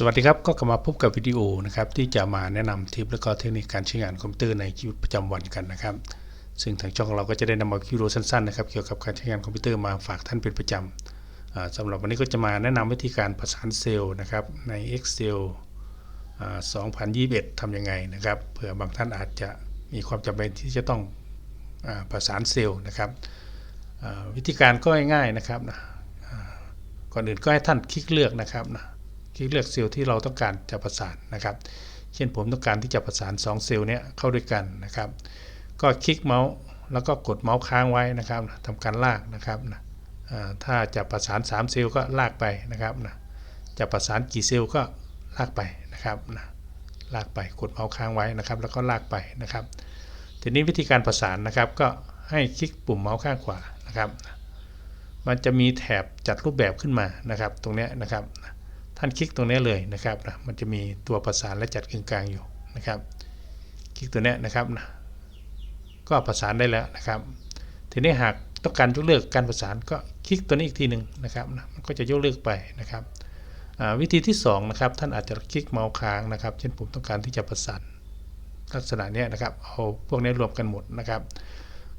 สวัสดีครับ ก็กลับมาพบกับวิดีโอนะครับที่จะมาแนะนำทิปและก็เทคนิคการใช้งานคอมพิวเตอร์ในชีวิตประจำวันกันนะครับ ซึ่งทางช่องเราก็จะได้นำมาวิดีโอสั้นๆนะครับเกี่ยวกับการใช้งานคอมพิวเตอร์มาฝากท่านเป็นประจำอ่าสำหรับวันนี้ก็จะมาแนะนำวิธีการประสานเซลล์นะครับใน Excel อ่า2021ทำยังไงนะครับเผื่อบางท่านอาจจะมีความจำเป็นที่จะต้องอประสานเซลล์นะครับวิธีการก็ง่ายๆนะครับนะก่อนอื่นก็ให้ท่านคลิกเลือกนะครับนะ คลิกเลือกเซลล์ที่เราต้องการจะประสานนะครับ เช่นผมต้องการที่จะประสาน 2 เซลล์เนี้ยเข้าด้วยกันนะครับ ก็คลิกเมาส์แล้วก็กดเมาส์ค้างไว้นะครับทำการลากนะครับนะถ้าจะประสาน 3 เซลล์ก็ลากไปนะครับนะจะประสานกี่เซลล์ก็ลากไปนะครับนะลากไปกดเมาส์ค้างไว้นะครับ แล้วก็ลากไปนะครับ ทีนี้วิธีการประสานนะครับก็ให้คลิกปุ่มเมาส์ข้างขวานะครับ มันจะมีแถบจัดรูปแบบขึ้นมานะครับ ตรงนี้นะครับ ท่านคลิกตรงนี้เลยนะครับนะมันจะมีตัวประสานและจัดกึ่งกลางอยู่นะครับ คลิกตัวนี้นะครับนะก็ประสานได้แล้วนะครับ ทีนี้หากต้องการยกเลิกการประสานก็คลิกตัวนี้อีกทีหนึ่งนะครับนะมันก็จะยกเลิกไปนะครับวิธีที่2นะครับท่านอาจจะคลิกเมาส์ค้างนะครับ เช่นผมต้องการที่จะประสานลักษณะนี้นะครับเอาพวกนี้รวมกันหมดนะครับ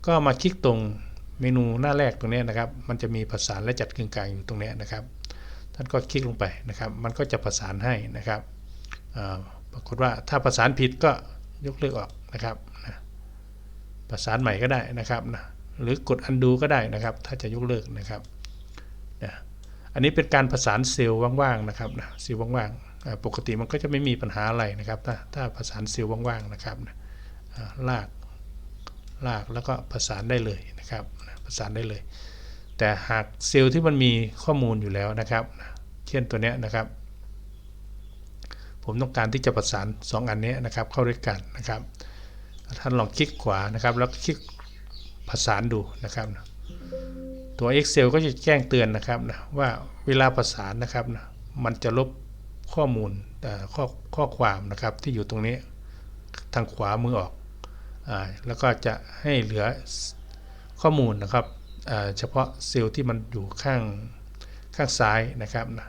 ก็มาคลิกตรงเมนูหน้าแรกตรงนี้นะครับ มันจะมีประสานและจัดกึ่งกลางอยู่ตรงนี้นะครับ ท่านก็คลิกลงไปนะครับ มันก็จะประสานให้นะครับปรากฏว่าถ้าประสานผิดก็ยกเลิกออกนะครับนะประสานใหม่ก็ได้นะครับนะหรือกด undo ก็ได้นะครับ ถ้าจะยกเลิกนะครับนะอันนี้เป็นการประสานเซลล์ว่างๆนะครับนะเซลล์ว่างๆ ปกติมันก็จะไม่มีปัญหาอะไรนะครับถ้าถ้าประสานเซลล์ว่างๆนะครับนะลากลากแล้วก็ประสานได้เลยนะครับประสานได้เลย แต่หากเซลล์ที่มันมีข้อมูลอยู่แล้วนะครับ เช่นตัวเนี้ยนะครับ ผมต้องการที่จะประสาน 2 อันนี้นะครับเข้าด้วยกันนะครับ ท่านลองคลิกขวานะครับ แล้วคลิกประสานดูนะครับ ตัว Excel ก็จะแจ้งเตือนนะครับนะว่าเวลาประสานนะครับนะมันจะลบข้อมูลเอ่ข้อข้อความนะครับที่อยู่ตรงนี้ทางขวามือออกอแล้วก็จะให้เหลือข้อมูลนะครับ เฉพาะเซลล์ที่มันอยู่ข้างข้างซ้ายนะครับนะ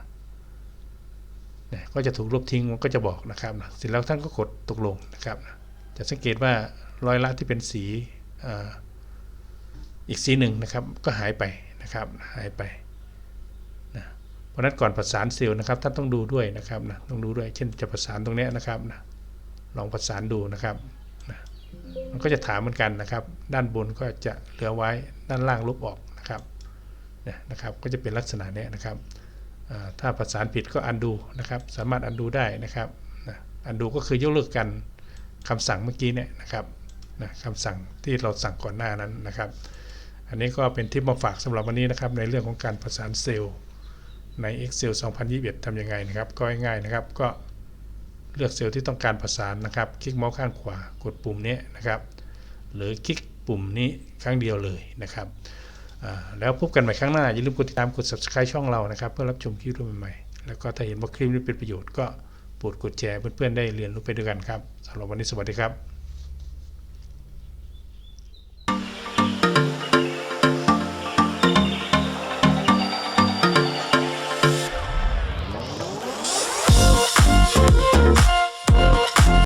นี่ยก็จะถูกลบทิ้งมันก็จะบอกนะครับนะเสร็จแล้วท่านก็กดตกลงนะครับนะจะสังเกตว่ารอยละที่เป็นสีอ,อีกสีหนึ่งนะครับก็หายไปนะครับหายไปนะเพราะนั้นก่อนประสานเซลล์นะครับท่านต้องดูด้วยนะครับนะต้องดูด้วยเช่นจะประสานตรงนี้นะครับนะลองประสานดูนะครับ มันก็จะถามเหมือนกันนะครับ ด้านบนก็จะเหลือไว้ด้านล่างลบออกนะครับเนี่ยนะครับก็จะเป็นลักษณะเนี้ยนะครับถ้าประสานผิดก็อันดูนะครับสามารถอันดูได้นะครับอันดูก็คือยกเลิกกันคำสั่งเมื่อกี้เนี่ยนะครับนะคำสั่งที่เราสั่งก่อนหน้านั้นนะครับ อันนี้ก็เป็นทิปมาฝากสำหรับวันนี้นะครับ ในเรื่องของการประสานเซลล์ใน Excel 2021ทำยังไงนะครับ ก็ง่ายๆนะครับก็ เลือกเซลล์ที่ต้องการประสานนะครับ คลิกเมาส์ข้างขวากดปุ่มนี้นะครับ หรือคลิกปุ่มนี้ครั้งเดียวเลยนะครับ แล้วพบกันใหม่ครั้งหน้า อย่าลืมกดติดตามกด subscribe ช่องเรานะครับ เพื่อรับชมคลิปใหม่ๆ แล้วก็ถ้าเห็นว่าคลิปนี้เป็นประโยชน์ก็โปรดกดแชร์เพื่อนๆได้เรียนรู้ไปด้วยกันครับสำหรับวันนี้สวัสดีครับ